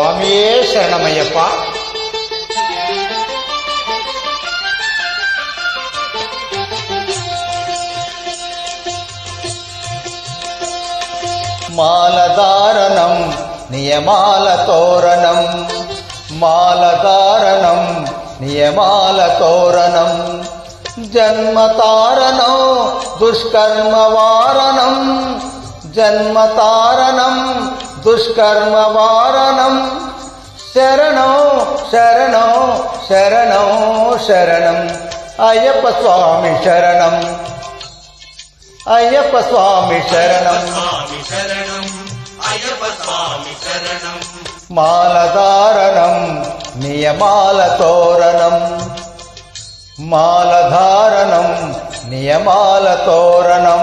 స్వామియే శరణమయ్యప్ప. మాలధారణం నియమాల తోరణం. మాలధారణం నియమాల తోరణం. జన్మతారణం దుష్కర్మ వారణం జన్మతారణం దుష్కర్మ వారణం శరణం శరణం శరణం శరణం అయ్యప్ప స్వామి శరణం అయ్యప్ప స్వామి శరణం మాలధారణం నియమాల తోరణం మాలధారణం నియమాల తోరణం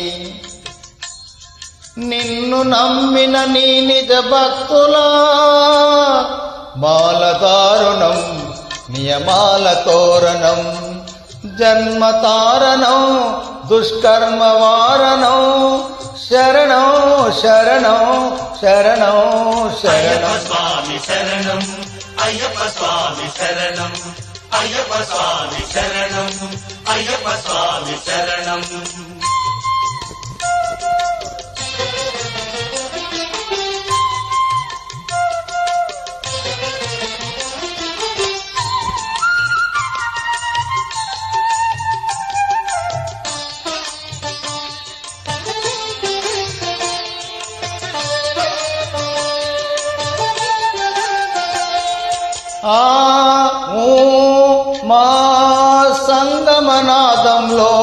నిన్ను నమ్మిన నీ నిజ భక్తులా మాలదారుణం నియమాల తోరణం జన్మతారణం దుష్కర్మ వారణం శరణం శరణం శరణం శరణం. స్వామి శరణం అయ్యప్ప స్వామి శరణం అయ్యప్ప స్వామి శరణం అయ్యప్ప స్వామి శరణం. ఆ ఊ మా సంగమనాదంలో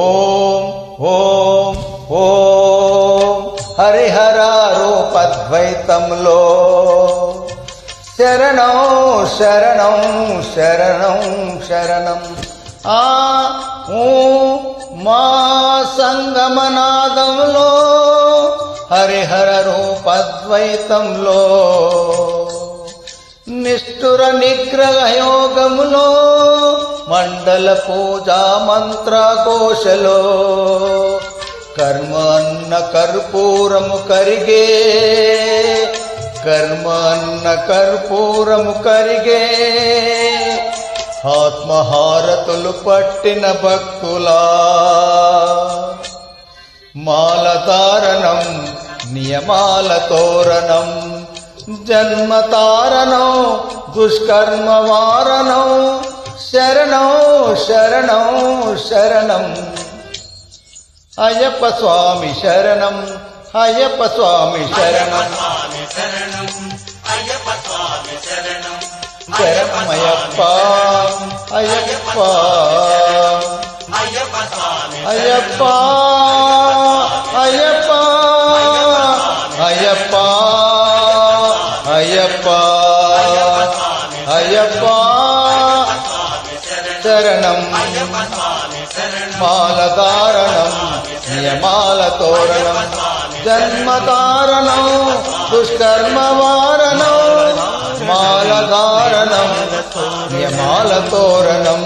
ఓం ఓం ఓం హరిహరారూపద్వైతంలో శరణం శరణం శరణం శరణం. ఆ ఊ మా సంగమనాదంలో హరిహర రూపద్వైతంలో నిష్ఠుర నిగ్రహయోగములో మండల పూజా మంత్ర కోశలో. కర్మన్న కర్పూరము కరిగే కర్మన్న కర్పూరము కరిగే. ఆత్మహారతులు పట్టిన భక్తులా. మాలతారణం నియమాల తోరణం. జన్మతారణం దుష్కర్మ వారణం శరణం శరణం శరణం అయ్యప్ప స్వామి శరణం అయ్యప్ప స్వామి శరణం స్వామి శరణం అయ్యప్ప శరణం శరణం అయ్యప్ప స్వామి శరణం మాలధారణం నియమాల తోరణం జన్మతారణం దుష్కర్మ వారణం మాలధారణం నియమాల తోరణం